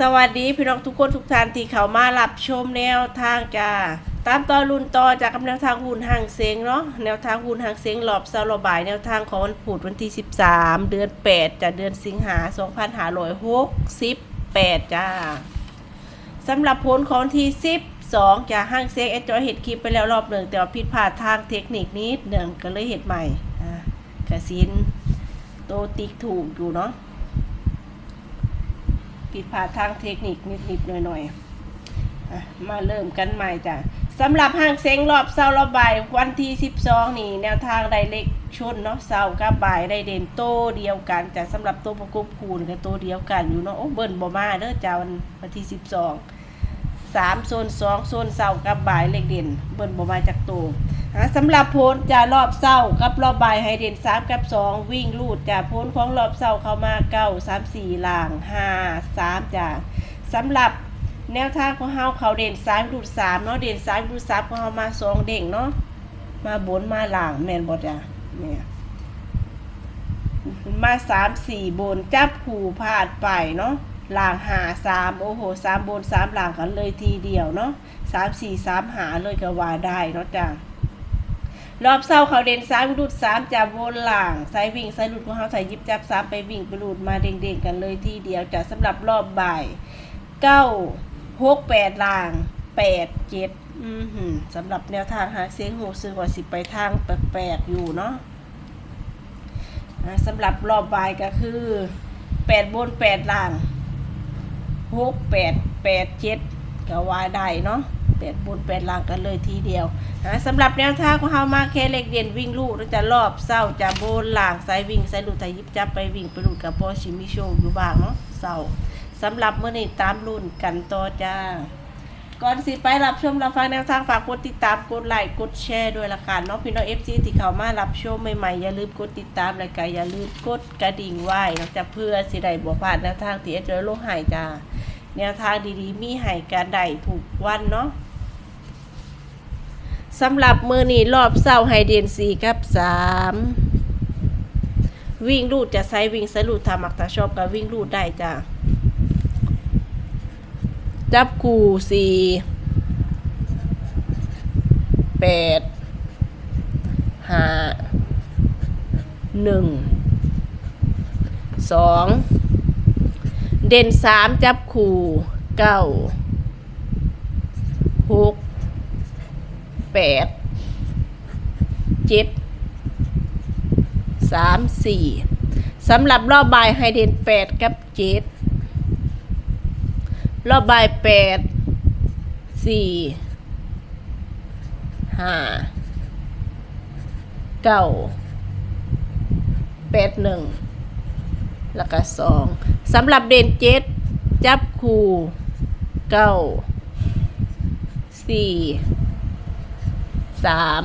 สวัสดีพี่น้องทุกคนทุกท่านที่เข้ามารับชมแนวทางจ้าตามต่อรุ่นต่อจากกับแนวทางหุ้นห่างเสงเนาะแนวทางหุ้นห่างเสงหลอบเซาระบายแนวทางของวันพุธวันที่ 13 เดือน 8จากเดือนสิงหา2568จ้าสำหรับผลของวันที่ 12จากห้างเสงเอจอยเห็ดคลิปไปแล้วรอบหนึ่งแต่ว่าผิดพลาดทางเทคนิคนิดหนึ่งก็เลยเห็ดใหม่กระสินโตติ๊กถูกอยู่เนาะ ผิดพลาดทางเทคนิคนิดๆหน่อยๆมาเริ่มกันใหม่จ้ะสำหรับห้างเซ็งรอบเสาร์รอบบ่ายวันที่ 12 นี่ แนวทางไดเล็กชนเนาะเสาร์กับบ่ายไดเด่นโตเดียวกันจ้ะสำหรับตัวประกบคูณกับตัวเดียวกันอยู่เนาะโอ้เบิ้นบ่มาเด้อจ้าวันวันที่ 12 สามโซนสองโซนเสากับบ่ายเลขเด่นเบิ่นบมาจากตูสำหรับโพนจะรอบเศร้ากับรอบบ่ายไฮเด่นสามกับสองวิ่งลูดจะโพนของรอบเศร้าเข้ามาเก้าสามสี่ล่างห้าสามจ้าสำหรับแนวทางของเฮาเขาเด่นซ้ายดูดสามเนาะเด่นซ้ายดูดสามของเฮามาสองเด้งเนาะมาบนมาหลังแมนบอดอะเนี่ยมาสามสี่บนจับขู่พาดไปเนาะ หลางหา3โอ้โห3บน3ล่างกันเลยทีเดียวเนาะ3 4 3หาเลยก็ว่าได้เนาะจ้ะรอบเศร้าเขาเด่นซ้ายวิรุดสามจับวนหลางซ้ายวิ่งซ้ายหลุดของเขาใส่ยิบจับสามไปวิ่งไปหลุดมาเด้งๆกันเลยทีเดียวจะสำหรับรอบบ่ายเก้าหกแปดหลางแปดเจ็ดอือหือสำหรับแนวทางหาเสียงหูซื้อว่าสิไปทางแปลกๆอยู่เนาะสำหรับรอบบ่ายก็คือแปดบนแปดล่าง หกแปดแปดเจ็ดก็ว่าได้เนาะแปดบนแปดล่างกันเลยทีเดียวนะสำหรับแนวทางของเฮามาแค่เล็กเด่นวิ่งลูกจะรอบเศร้าจะโบนหลางสายวิ่งสายหลุดไทยยิบจับไปวิ่งไปหลุดกับพอชิมิโชอยู่บ้างเนาะเศร้าสำหรับเมื่อนี้ตามรุ่นกันต่อจ้า ก่อนสิไปรับชมรับฟังแนวทางฝากกดติดตามกดไลค์กดแชร์ด้วยละกันเนาะพี่น้องเอฟซีที่เข้ามารับชมใหม่ๆอย่าลืมกดติดตามและก็อย่าลืมกดกระดิ่งไว้เนาะจะเพื่อสิได้บ่พลาดแนวทางที่เอจอโลกหายจ้าแนวทางดีๆ มีให้การได้ถูกวันเนาะสำหรับมือนี้รอบเศร้าไฮเดนสี่กับสามวิ่งรูดจะใช้วิ่งสรุดทำมักตาชอบกับวิ่งรูดได้จ้ะ จับคู่สี่แปดห้าหนึ่งสองเด่นสามจับคู่เก้าหกแปดเจ็ดสามสี่สำหรับรอบบ่ายให้เดนแปดกับเจ็ด รอบบ่ายแปดสี่ห้าเก้าแปดหนึ่งแล้วก็สองสำหรับเด่นเจ็ดจับคู่เก้าสี่สาม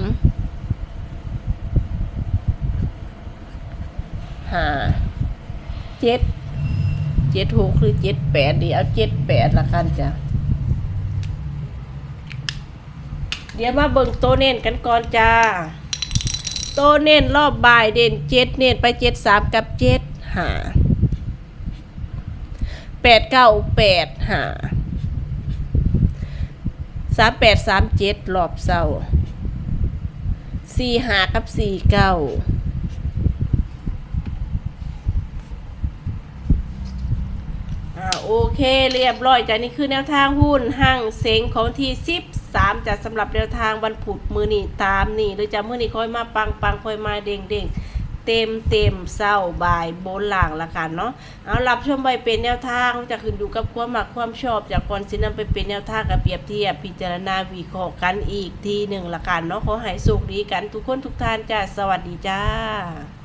ห้าเจ็ด เจ็ดหกหรือเจ็ดแปดดีเอาเจ็ดแปดละกันจ้ะ เดี๋ยวมาเบิ่งโตเน้นกันก่อนจ้า โตเน้นรอบบ่ายเด่นเจ็ดเน้นไปเจ็ดสามกับเจ็ดห้าแปดเก้าแปดห้าสามแปดสามเจ็ดรอบเศร้าสี่หากับสี่เก้าอ่า โอเคเรียบร้อยจ้ะนี่คือแนวทางหุ้นห้างเซ็งของที่สิบสามจะสำหรับแนวทางวันพุธมือนี่ตามนี่หรือจะมือนี่ค่อยมาปังปังค่อยมาเด้งเด้งเต็มเต็มเศร้าบ่ายบนหลังละกันเนาะเอารับชมไปเป็นแนวทางจะขึ้นอยู่กับความหมักความชอบจากก่อนสินำไปเป็นแนวทางกับเปรียบเทียบพิจารณาวิเคราะห์กันอีกทีหนึ่งละกันเนาะขอให้สุขดีกันทุกคนทุกท่านจ้าสวัสดีจ้า